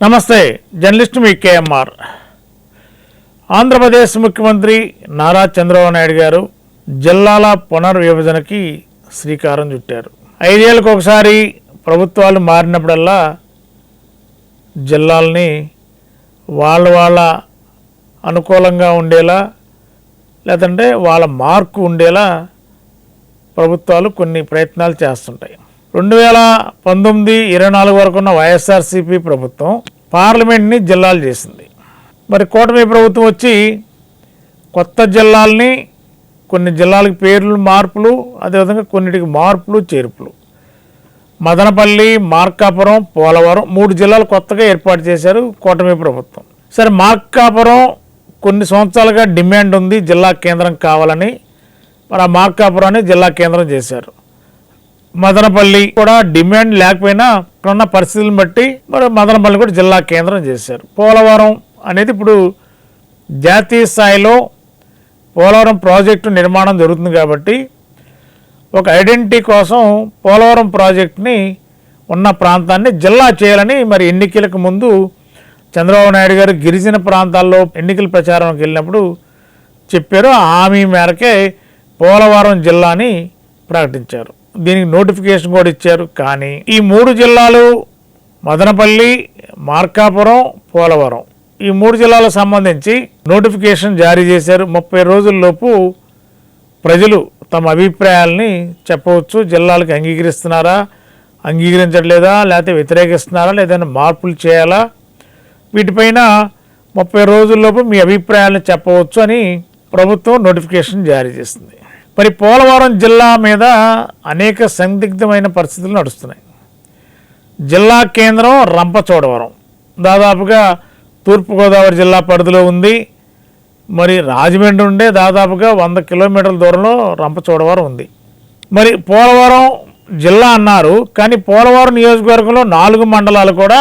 నమస్తే జర్నలిస్ట్ మీ కేఎంఆర్. ఆంధ్రప్రదేశ్ ముఖ్యమంత్రి నారా చంద్రబాబు నాయుడు గారు జిల్లాల పునర్విభజనకి శ్రీకారం చుట్టారు. ఐదేళ్ళకు ఒకసారి ప్రభుత్వాలు మారినప్పుడల్లా జిల్లాల్ని వాళ్ళ వాళ్ళ అనుకూలంగా ఉండేలా లేదంటే వాళ్ళ మార్కు ఉండేలా ప్రభుత్వాలు కొన్ని ప్రయత్నాలు చేస్తుంటాయి. రెండు వేల పంతొమ్మిది ఇరవై నాలుగు వరకు ఉన్న వైఎస్ఆర్సీపీ ప్రభుత్వం పార్లమెంట్ని జిల్లాలు చేసింది. మరి కూటమి ప్రభుత్వం వచ్చి కొత్త జిల్లాల్ని కొన్ని జిల్లాలకు పేర్లు మార్పులు అదేవిధంగా కొన్నిటికి మార్పులు చేర్పులు. మదనపల్లి మార్కాపురం పోలవరం మూడు జిల్లాలు కొత్తగా ఏర్పాటు చేశారు కూటమి ప్రభుత్వం. సరే మార్కాపురం కొన్ని సంవత్సరాలుగా డిమాండ్ ఉంది జిల్లా కేంద్రం కావాలని. మరి ఆ మార్కాపురాన్ని జిల్లా కేంద్రం చేశారు. మదనపల్లి కూడా డిమాండ్ లేకపోయినా ఇక్కడున్న పరిస్థితులను బట్టి మరి మదనపల్లి కూడా జిల్లా కేంద్రం చేశారు. పోలవరం అనేది ఇప్పుడు జాతీయ స్థాయిలో పోలవరం ప్రాజెక్టు నిర్మాణం జరుగుతుంది కాబట్టి ఒక ఐడెంటిటీ కోసం పోలవరం ప్రాజెక్ట్ని ఉన్న ప్రాంతాన్ని జిల్లా చేయాలని మరి ఎన్నికలకు ముందు చంద్రబాబు నాయుడు గారు గిరిజన ప్రాంతాల్లో ఎన్నికల ప్రచారానికి వెళ్ళినప్పుడు చెప్పారు. హామీ మేరకే పోలవరం జిల్లాని ప్రకటించారు. దీనికి నోటిఫికేషన్ కూడా ఇచ్చారు. కానీ ఈ మూడు జిల్లాలు మదనపల్లి మార్కాపురం పోలవరం. ఈ మూడు జిల్లాలకు సంబంధించి నోటిఫికేషన్ జారీ చేశారు. ముప్పై రోజుల్లోపు ప్రజలు తమ అభిప్రాయాల్ని చెప్పవచ్చు. జిల్లాలకు అంగీకరిస్తున్నారా అంగీకరించట్లేదా లేకపోతే వ్యతిరేకిస్తున్నారా లేదైనా మార్పులు చేయాలా? వీటిపైన ముప్పై రోజుల్లోపు మీ అభిప్రాయాలను చెప్పవచ్చు అని ప్రభుత్వం నోటిఫికేషన్ జారీ చేసింది. మరి పోలవరం జిల్లా మీద అనేక సందిగ్ధమైన పరిస్థితులు నడుస్తున్నాయి. జిల్లా కేంద్రం రంపచోడవరం. దాదాపుగా తూర్పుగోదావరి జిల్లా పరిధిలో ఉంది. మరి రాజమండ్రి ఉండే దాదాపుగా వంద కిలోమీటర్ల దూరంలో రంపచోడవరం ఉంది. మరి పోలవరం జిల్లా అన్నారు కానీ పోలవరం నియోజకవర్గంలో నాలుగు మండలాలు కూడా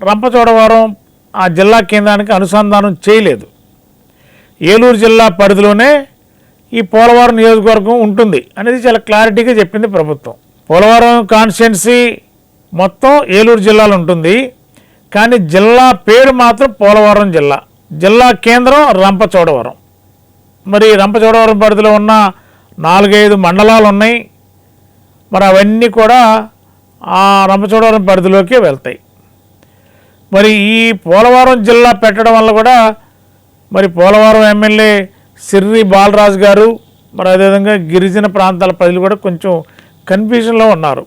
రంపచోడవరం ఆ జిల్లా కేంద్రానికి అనుసంధానం చేయలేదు. ఏలూరు జిల్లా పరిధిలోనే ఈ పోలవరం నియోజకవర్గం ఉంటుంది అనేది చాలా క్లారిటీగా చెప్పింది ప్రభుత్వం. పోలవరం కాన్స్టిట్యున్సీ మొత్తం ఏలూరు జిల్లాలో ఉంటుంది. కానీ జిల్లా పేరు మాత్రం పోలవరం జిల్లా. జిల్లా కేంద్రం రంపచోడవరం. మరి రంపచోడవరం పరిధిలో ఉన్న నాలుగైదు మండలాలు ఉన్నాయి. మరి అవన్నీ కూడా ఆ రంపచోడవరం పరిధిలోకి వెళ్తాయి. మరి ఈ పోలవరం జిల్లా పెట్టడం వల్ల కూడా మరి పోలవరం ఎమ్మెల్యే సిర్రి బాలరాజు గారు మరి అదేవిధంగా గిరిజన ప్రాంతాల ప్రజలు కూడా కొంచెం కన్ఫ్యూజన్లో ఉన్నారు.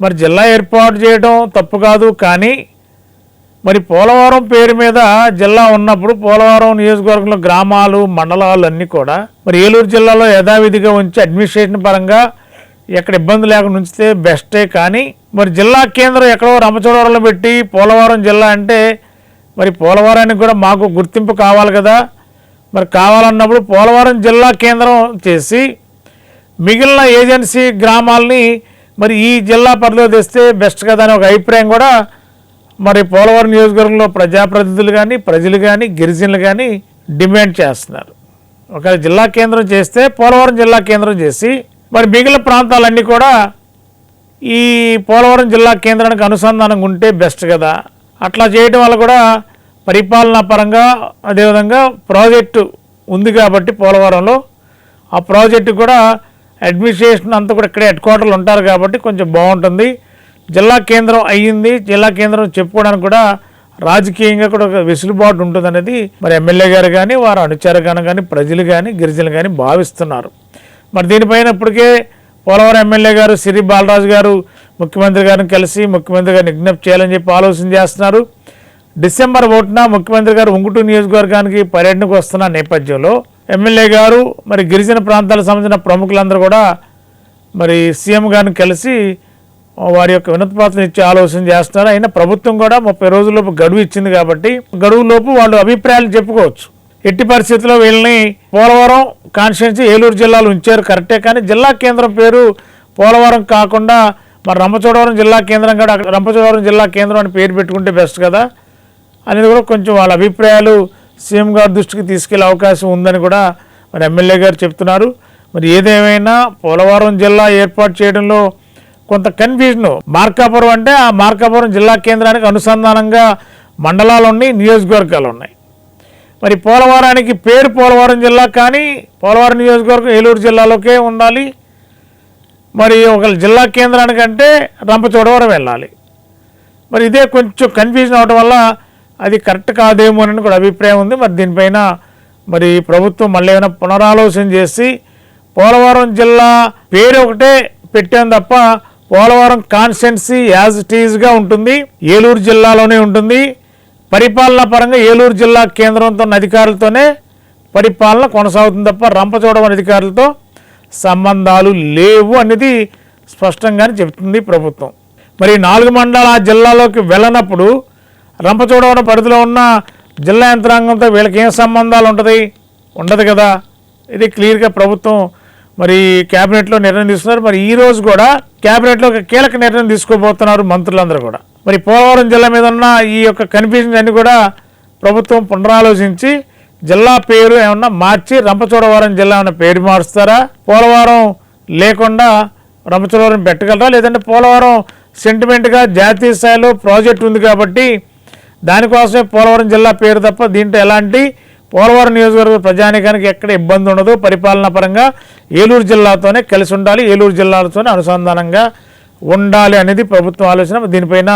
మరి జిల్లా ఏర్పాటు చేయడం తప్పు కాదు కానీ మరి పోలవరం పేరు మీద జిల్లా ఉన్నప్పుడు పోలవరం నియోజకవర్గంలో గ్రామాలు మండలాలు అన్నీ కూడా మరి ఏలూరు జిల్లాలో యథావిధిగా ఉంచి అడ్మినిస్ట్రేషన్ పరంగా ఎక్కడ ఇబ్బంది లేకుండా ఉంచితే బెస్టే కానీ మరి జిల్లా కేంద్రం ఎక్కడో రంపచోడవరంలో పెట్టి పోలవరం జిల్లా అంటే మరి పోలవరానికి కూడా మాకు గుర్తింపు కావాలి కదా. మరి కావాలన్నప్పుడు పోలవరం జిల్లా కేంద్రం చేసి మిగిలిన ఏజెన్సీ గ్రామాలని మరి ఈ జిల్లా పరిధిలో తెస్తే బెస్ట్ కదా అని ఒక అభిప్రాయం కూడా మరి పోలవరం నియోజకవర్గంలో ప్రజాప్రతినిధులు కానీ ప్రజలు కానీ గిరిజనులు కానీ డిమాండ్ చేస్తున్నారు. ఒక జిల్లా కేంద్రం చేస్తే పోలవరం జిల్లా కేంద్రం చేసి మరి మిగిలిన ప్రాంతాలన్నీ కూడా ఈ పోలవరం జిల్లా కేంద్రానికి అనుసంధానంగా ఉంటే బెస్ట్ కదా. అట్లా చేయడం వల్ల కూడా పరిపాలనా పరంగా అదేవిధంగా ప్రాజెక్టు ఉంది కాబట్టి పోలవరంలో. ఆ ప్రాజెక్టు కూడా అడ్మినిస్ట్రేషన్ అంతా కూడా ఇక్కడే హెడ్ క్వార్టర్లు ఉంటారు కాబట్టి కొంచెం బాగుంటుంది. జిల్లా కేంద్రం అయ్యింది. జిల్లా కేంద్రం చెప్పుకోవడానికి కూడా రాజకీయంగా కూడా ఒక వెసులుబాటు ఉంటుంది అనేది మరి ఎమ్మెల్యే గారు కానీ వారు అనుచరగానం కానీ ప్రజలు కానీ గిరిజనులు కానీ భావిస్తున్నారు. మరి దీనిపైన ఇప్పటికే పోలవరం ఎమ్మెల్యే గారు సిరి బాలరాజు గారు ముఖ్యమంత్రి గారిని కలిసి ముఖ్యమంత్రి గారిని విజ్ఞప్తి చేయాలని చెప్పి ఆలోచన చేస్తున్నారు. డిసెంబర్ ఒకటిన ముఖ్యమంత్రి గారు ఉంగుటూరు నియోజకవర్గానికి పర్యటనకు వస్తున్న నేపథ్యంలో ఎమ్మెల్యే గారు మరి గిరిజన ప్రాంతాలకు సంబంధించిన ప్రముఖులందరూ కూడా మరి సీఎం గారిని కలిసి వారి యొక్క వినతిపాత్రం ఇచ్చే ఆలోచన చేస్తున్నారు. అయినా ప్రభుత్వం కూడా ముప్పై రోజుల్లోపు గడువు ఇచ్చింది కాబట్టి గడువులోపు వాళ్ళు అభిప్రాయాలు చెప్పుకోవచ్చు. ఎట్టి పరిస్థితుల్లో వీళ్ళని పోలవరం కాన్స్టిట్యున్సీ ఏలూరు జిల్లాలో ఉంచారు. కరెక్టే కానీ జిల్లా కేంద్రం పేరు పోలవరం కాకుండా మరి రంపచోడవరం జిల్లా కేంద్రం కూడా అక్కడ రంపచోడవరం జిల్లా కేంద్రం అని పేరు పెట్టుకుంటే బెస్ట్ కదా. అనేది కూడా కొంచెం వాళ్ళ అభిప్రాయాలు సీఎం గారి దృష్టికి తీసుకెళ్ళే అవకాశం ఉందని కూడా మరి ఎమ్మెల్యే గారు చెప్తున్నారు. మరి ఏదేమైనా పోలవరం జిల్లా ఏర్పాటు చేయడంలో కొంత కన్ఫ్యూజన్ మార్కాపురం అంటే ఆ మార్కాపురం జిల్లా కేంద్రానికి అనుసంధానంగా మండలాలు ఉన్నాయి నియోజకవర్గాలు ఉన్నాయి. మరి పోలవరానికి పేరు పోలవరం జిల్లా కానీ పోలవరం నియోజకవర్గం ఏలూరు జిల్లాలోకే ఉండాలి. మరి ఒక జిల్లా కేంద్రానికంటే రంపచోడవరం వెళ్ళాలి. మరి ఇదే కొంచెం కన్ఫ్యూజన్ అవడం వల్ల అది కరెక్ట్ కాదేమో అని కూడా అభిప్రాయం ఉంది. మరి దీనిపైన మరి ప్రభుత్వం మళ్ళీ ఏమైనా పునరాలోచన చేసి పోలవరం జిల్లా పేరు ఒకటే పెట్టాం తప్ప పోలవరం కాన్స్టెన్సీ యాజ్ ఇట్ ఈజ్గా ఉంటుంది. ఏలూరు జిల్లాలోనే ఉంటుంది. పరిపాలనా పరంగా ఏలూరు జిల్లా కేంద్రంతో ఉన్న అధికారులతోనే పరిపాలన కొనసాగుతుంది తప్ప రంపచోడవరం అధికారులతో సంబంధాలు లేవు అనేది స్పష్టంగానే చెబుతుంది ప్రభుత్వం. మరి నాలుగు మండలాల జిల్లాలోకి వెళ్ళనప్పుడు రంపచోడవరం పరిధిలో ఉన్న జిల్లా యంత్రాంగంతో వీళ్ళకి ఏం సంబంధాలు ఉంటుంది? ఉండదు కదా. ఇది క్లియర్గా ప్రభుత్వం మరి క్యాబినెట్లో నిర్ణయం తీసుకున్నారు. మరి ఈ రోజు కూడా క్యాబినెట్లో ఒక కీలక నిర్ణయం తీసుకోబోతున్నారు మంత్రులందరూ కూడా. మరి పోలవరం జిల్లా మీద ఉన్న ఈ యొక్క కన్ఫ్యూజన్ అన్ని కూడా ప్రభుత్వం పునరాలోచించి జిల్లా పేరు ఏమన్నా మార్చి రంపచోడవరం జిల్లా ఏమన్నా పేరు మారుస్తారా? పోలవరం లేకుండా రంపచోడవరం పెట్టగలరా? లేదంటే పోలవరం సెంటిమెంట్గా జాతీయ స్థాయిలో ప్రాజెక్ట్ ఉంది కాబట్టి దానికోసమే పోలవరం జిల్లా పేరు తప్ప దీంట్లో ఎలాంటి పోలవరం నియోజకవర్గ ప్రజానికానికి ఎక్కడ ఇబ్బంది ఉండదు. పరిపాలనా పరంగా ఏలూరు జిల్లాతోనే కలిసి ఉండాలి ఏలూరు జిల్లాలతోనే అనుసంధానంగా ఉండాలి అనేది ప్రభుత్వం ఆలోచన. దీనిపైన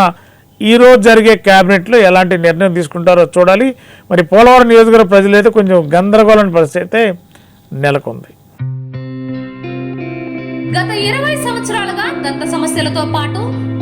ఈ రోజు జరిగే క్యాబినెట్లో ఎలాంటి నిర్ణయం తీసుకుంటారో చూడాలి. మరి పోలవరం నియోజకవర్గ ప్రజలైతే కొంచెం గందరగోళం పరిస్థితి అయితే నెలకొంది. గత ఇరవై సంవత్సరాలుగా దంత సమస్యలతో పాటు